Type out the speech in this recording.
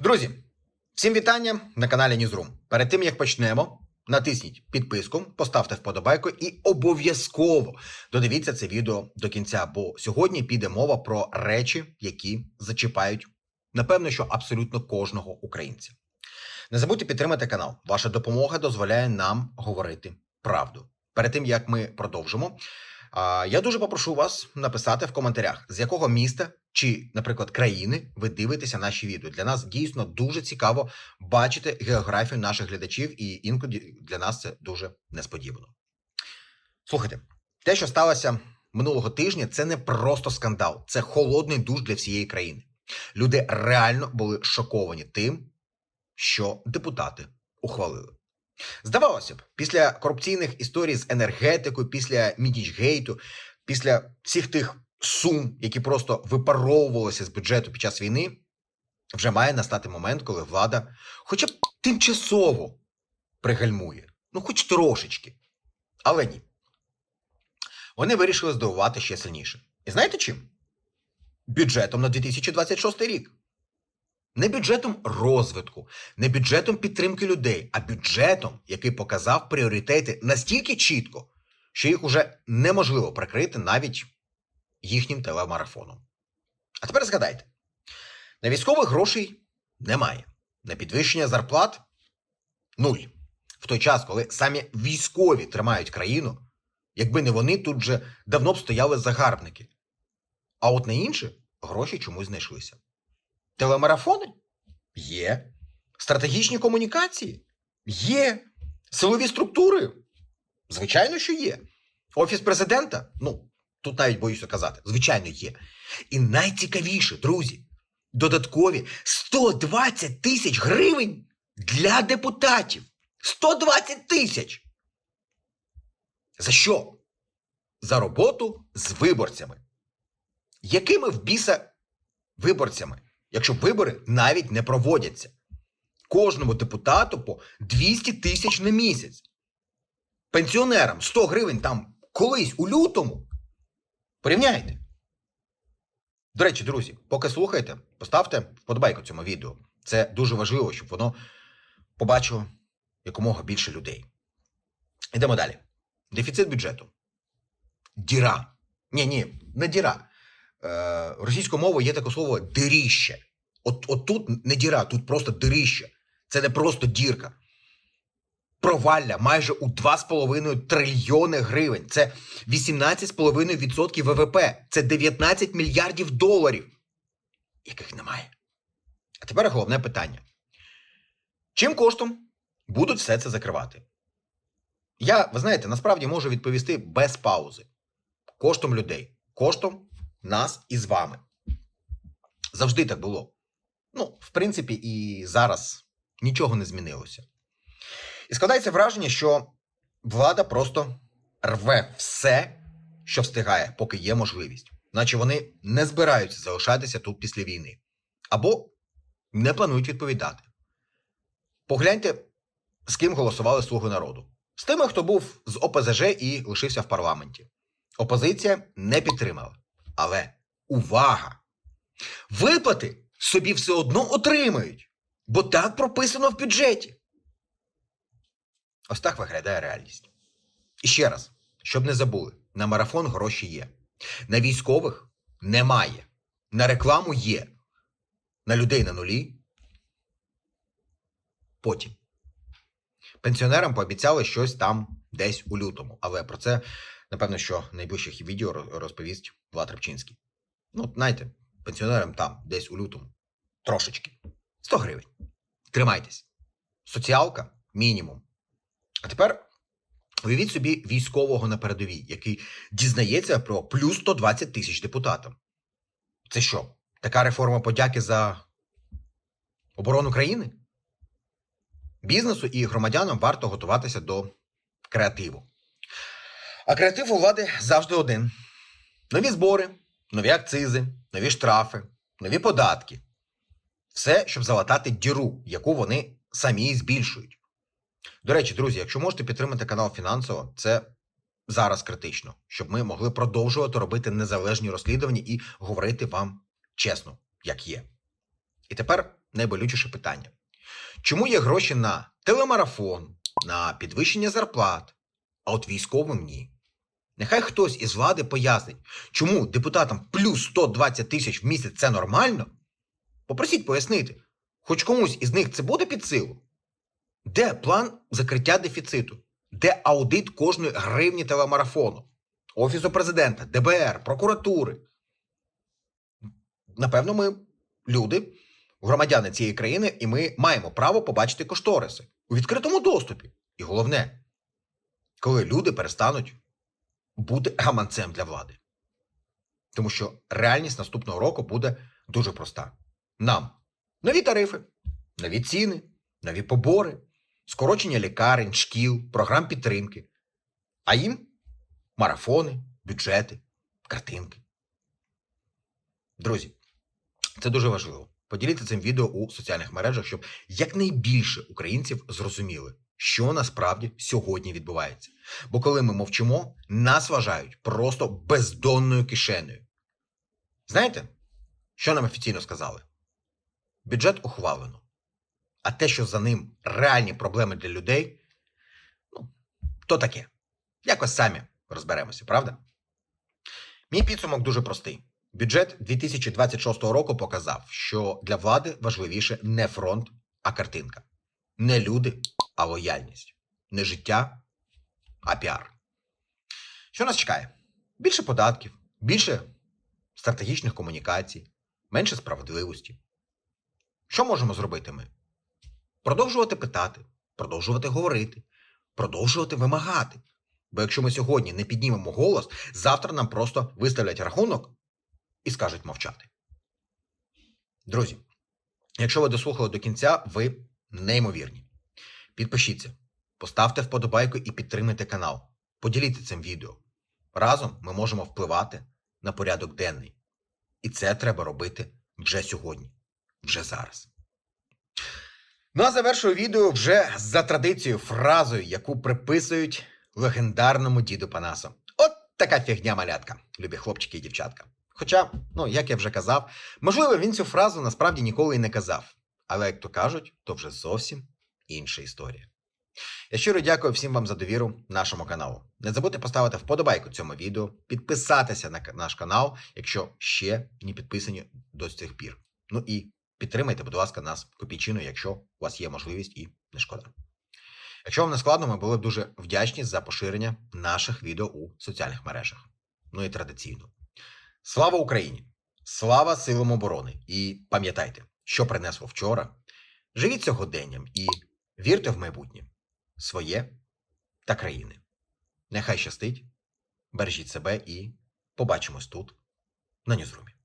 Друзі, всім вітання на каналі Ньюзрум. Перед тим як почнемо, натисніть підписку, поставте вподобайку і обов'язково додивіться це відео до кінця, бо сьогодні піде мова про речі, які зачіпають, напевно, що абсолютно кожного українця. Не забудьте підтримати канал. Ваша допомога дозволяє нам говорити правду. Перед тим як ми продовжимо, я дуже попрошу вас написати в коментарях, з якого міста чи, наприклад, країни ви дивитеся наші відео. Для нас дійсно дуже цікаво бачити географію наших глядачів, і інкоді для нас це дуже несподівано. Слухайте, те, що сталося минулого тижня, це не просто скандал, це холодний душ для всієї країни. Люди реально були шоковані тим, що депутати ухвалили. Здавалося б, після корупційних історій з енергетикою, після Мідічгейту, після всіх тих сум, які просто випаровувалися з бюджету під час війни, вже має настати момент, коли влада хоча б тимчасово пригальмує. Ну, хоч трошечки. Але ні. Вони вирішили здивувати ще сильніше. І знаєте чим? Бюджетом на 2026 рік. Не бюджетом розвитку, не бюджетом підтримки людей, а бюджетом, який показав пріоритети настільки чітко, що їх уже неможливо прикрити навіть їхнім телемарафоном. А тепер згадайте: на військових грошей немає, на підвищення зарплат нуль. В той час, коли самі військові тримають країну, якби не вони, тут же давно б стояли загарбники. А от на інше гроші чомусь знайшлися. Телемарафони? Є. Стратегічні комунікації? Є. Силові структури? Звичайно, що є. Офіс президента? Ну, тут навіть боюся казати. Звичайно, є. І найцікавіше, друзі, додаткові 120 тисяч гривень для депутатів. 120 тисяч. За що? За роботу з виборцями. Якими в біса виборцями? Якщо вибори навіть не проводяться. Кожному депутату по 200 тисяч на місяць. Пенсіонерам 100 гривень там колись у лютому. Порівняйте. До речі, друзі, поки слухаєте, поставте вподобайку цьому відео. Це дуже важливо, щоб воно побачило якомога більше людей. Йдемо далі. Дефіцит бюджету. Діра. Ні, ні, не діра е, російською мовою є таке слово диріще. От, от тут не діра, тут просто диріще. Це не просто дірка. Провалля майже у 2,5 трильйони гривень. Це 18,5% ВВП. Це 19 мільярдів доларів, яких немає. А тепер головне питання: чим коштом будуть все це закривати? Я, ви знаєте, насправді можу відповісти без паузи. Коштом людей, коштом нас і з вами. Завжди так було. Ну, в принципі, і зараз нічого не змінилося. І складається враження, що влада просто рве все, що встигає, поки є можливість. Наче вони не збираються залишатися тут після війни. Або не планують відповідати. Погляньте, з ким голосували слуги народу. З тими, хто був з ОПЗЖ і лишився в парламенті. Опозиція не підтримала. Але увага! Виплати собі все одно отримають, бо так прописано в бюджеті. Ось так виглядає реальність. І ще раз, щоб не забули, на марафон гроші є. На військових немає. На рекламу є. На людей на нулі. Потім. Пенсіонерам пообіцяли щось там десь у лютому, але про це Напевно, що найближчих відео розповість Влад Рибчинський. Ну, знаєте, пенсіонерам там, десь у лютому. Трошечки. 100 гривень. Тримайтесь. Соціалка мінімум. А тепер уявіть собі військового на передовій, який дізнається про плюс 120 тисяч депутатам. Це що? Така реформа подяки за оборону країни? Бізнесу і громадянам варто готуватися до креативу. А креатив у влади завжди один: нові збори, нові акцизи, нові штрафи, нові податки. Все, щоб залатати діру, яку вони самі збільшують. До речі, друзі, якщо можете підтримати канал фінансово, це зараз критично, щоб ми могли продовжувати робити незалежні розслідування і говорити вам чесно, як є. І тепер найболючіше питання: чому є гроші на телемарафон, на підвищення зарплат, а от військовим ні? Нехай хтось із влади пояснить, чому депутатам плюс 120 тисяч в місяць це нормально? Попросіть пояснити, хоч комусь із них це буде під силу? Де план закриття дефіциту? Де аудит кожної гривні телемарафону? Офісу президента, ДБР, прокуратури? Напевно, ми люди, громадяни цієї країни, і ми маємо право побачити кошториси у відкритому доступі. І головне, коли люди перестануть бути гаманцем для влади. Тому що реальність наступного року буде дуже проста. Нам нові тарифи, нові ціни, нові побори, скорочення лікарень, шкіл, програм підтримки. А їм марафони, бюджети, картинки. Друзі, це дуже важливо. Поділіться цим відео у соціальних мережах, щоб якнайбільше українців зрозуміли, що насправді сьогодні відбувається. Бо коли ми мовчимо, нас вважають просто бездонною кишенею. Знаєте, що нам офіційно сказали? Бюджет ухвалено. А те, що за ним реальні проблеми для людей, ну, то таке. Якось самі розберемося, правда? Мій підсумок дуже простий. Бюджет 2026 року показав, що для влади важливіше не фронт, а картинка. Не люди, а лояльність. Не життя, а піар. Що нас чекає? Більше податків, більше стратегічних комунікацій, менше справедливості. Що можемо зробити ми? Продовжувати питати, продовжувати говорити, продовжувати вимагати. Бо якщо ми сьогодні не піднімемо голос, завтра нам просто виставлять рахунок і скажуть мовчати. Друзі, якщо ви дослухали до кінця, ви неймовірні. Підпишіться, поставте вподобайку і підтримайте канал. Поділіться цим відео. Разом ми можемо впливати на порядок денний. І це треба робити вже сьогодні, вже зараз. Ну а завершую відео вже за традицією фразою, яку приписують легендарному діду Панасу. От така фігня малятка, любі хлопчики і дівчатка. Хоча, ну як я вже казав, можливо, він цю фразу насправді ніколи і не казав. Але як то кажуть, то вже зовсім інша історія. Я щиро дякую всім вам за довіру нашому каналу. Не забудьте поставити вподобайку цьому відео, підписатися на наш канал, якщо ще не підписані до цих пір. Ну і підтримайте, будь ласка, нас копійчиною, якщо у вас є можливість і не шкода. Якщо вам не складно, ми були б дуже вдячні за поширення наших відео у соціальних мережах. Ну і традиційно. Слава Україні! Слава силам оборони! І пам'ятайте, що принесло вчора. Живіть сьогоденням і вірте в майбутнє своє та країни. Нехай щастить, бережіть себе і побачимось тут, на Ньюзрумі.